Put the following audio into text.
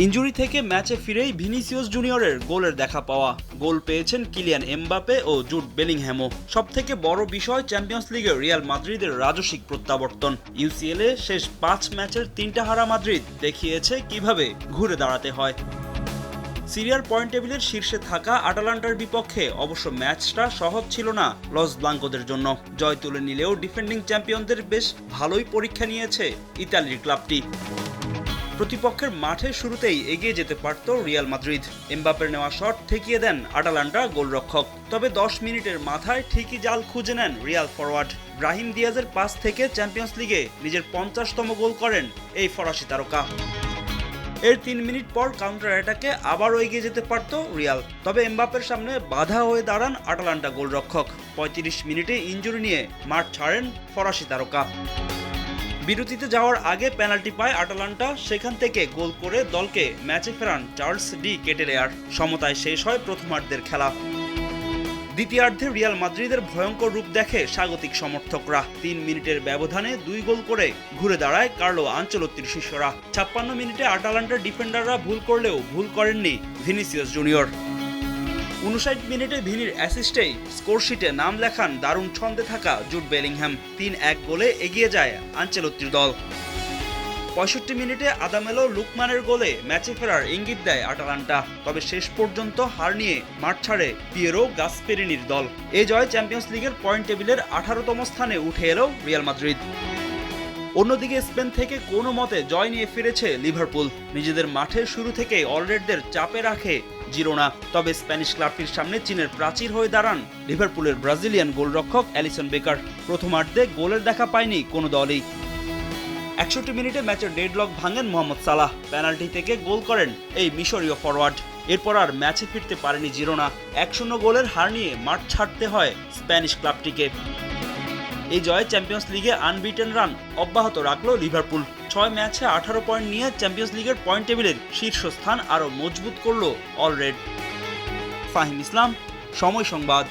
Injury থেকে ম্যাচে ফিরেই ভিনিসিয়াস জুনিয়রের গোলের দেখা পাওয়া। গোল পেয়েছেন কিলিয়ান এমবাপে ও জুট বেলিংহ্যামও সব থেকে বড় বিষয় চ্যাম্পিয়ন্স লিগে রিয়াল মাদ্রিদের রাজসিক প্রত্যাবর্তন। ইউসিএলে শেষ পাঁচ ম্যাচের তিনটা হারা মাদ্রিদ দেখিয়েছে কীভাবে ঘুরে দাঁড়াতে হয়। সিরিয়ার পয়েন্ট টেবিলের শীর্ষে থাকা আটালান্টার বিপক্ষে অবশ্য ম্যাচটা সহজ ছিল না লস ব্লাঙ্কোদের জন্য। জয় তুলে নিলেও ডিফেন্ডিং চ্যাম্পিয়নদের বেশ ভালোই পরীক্ষা নিয়েছে ইতালির ক্লাবটি। প্রতিপক্ষের মাঠে শুরুতেই এগিয়ে যেতে পারত রিয়াল মাদ্রিদ। এমবাপের নেওয়া শট ঠেকিয়ে দেন আটালান্টা গোলরক্ষক। তবে দশ মিনিটের মাথায় ঠিকই জাল খুঁজে নেন রিয়াল ফরওয়ার্ড ব্রাহিম দিয়াজের পাস থেকে চ্যাম্পিয়ন্স লিগে নিজের পঞ্চাশতম গোল করেন এই ফরাসি তারকা। এর তিন মিনিট পর কাউন্টার অ্যাটাকে আবারও এগিয়ে যেতে পারত রিয়াল। তবে এমবাপের সামনে বাধা হয়ে দাঁড়ান আটালান্টা গোলরক্ষক। পঁয়ত্রিশ মিনিটে ইঞ্জুরি নিয়ে মাঠ ছাড়েন ফরাসি তারকা। বিরতিতে যাওয়ার আগে পেনাল্টি পায় আটালান্টা, সেখান থেকে গোল করে দলকে ম্যাচে ফেরান চার্লস ডি কেটেলেয়ার। সমতায় শেষ হয় প্রথমার্ধের খেলা। দ্বিতীয়ার্ধে রিয়াল মাদ্রিদের ভয়ঙ্কর রূপ দেখে স্বাগতিক সমর্থকরা। তিন মিনিটের ব্যবধানে দুই গোল করে ঘুরে দাঁড়ায় কার্লো আঞ্চলত্তির শিষ্যরা। ছাপ্পান্ন মিনিটে আটালান্টার ডিফেন্ডাররা ভুল করলেও ভুল করেননি ভিনিসিয়াস জুনিয়র। উনষাট মিনিটে ভিনির অ্যাসিস্টেই স্কোরশিটে নাম লেখান দারুণ ছন্দে থাকা জুট বেলিংহ্যাম তিন এক গোলে এগিয়ে যায় আঞ্চেলত্তির দল। পঁয়ষট্টি মিনিটে আদামেলো লুকমানের গোলে ম্যাচে ফেরার ইঙ্গিত দেয় আটালান্টা। তবে শেষ পর্যন্ত হার নিয়ে মাঠ ছাড়ে পিয়েরো গাসপেরিনির দল। এ জয় চ্যাম্পিয়ন্স লিগের পয়েন্ট টেবিলের আঠারোতম স্থানে উঠে এলো রিয়াল মাদ্রিদ। অন্যদিকে স্পেন থেকে কোনো মতে জয় নিয়ে ফিরেছে লিভারপুল। নিজেদের মাঠে শুরু থেকেই অলরেডদের চাপে রাখে জিরোনা তবে স্প্যানিশ ক্লাবটির সামনে চীনের প্রাচীর হয়ে দাঁড়ান। লিভারপুলের ব্রাজিলিয়ান গোলরক্ষক অ্যালিসন বেকার। প্রথমার্ধে গোলের দেখা পায়নি কোনো দলই। একষট্টি মিনিটে ম্যাচের ডেডলক ভাঙেন মোহাম্মদ সালাহ। পেনাল্টি থেকে গোল করেন এই মিশরীয় ফরওয়ার্ড এরপর আর ম্যাচে ফিরতে পারেনি জিরোনা। এক শূন্য গোলের হার নিয়ে মাঠ ছাড়তে হয় স্প্যানিশ ক্লাবটিকে। এই জয়ে চ্যাম্পিয়ন্স লিগে আনবিটেন রান অব্যাহত রাখল লিভারপুল ছয় ম্যাচে আঠারো পয়েন্ট নিয়ে চ্যাম্পিয়ন্স লিগের পয়েন্ট টেবিলের শীর্ষস্থান আরও মজবুত করল অলরেড ফাহিম ইসলাম, সময় সংবাদ।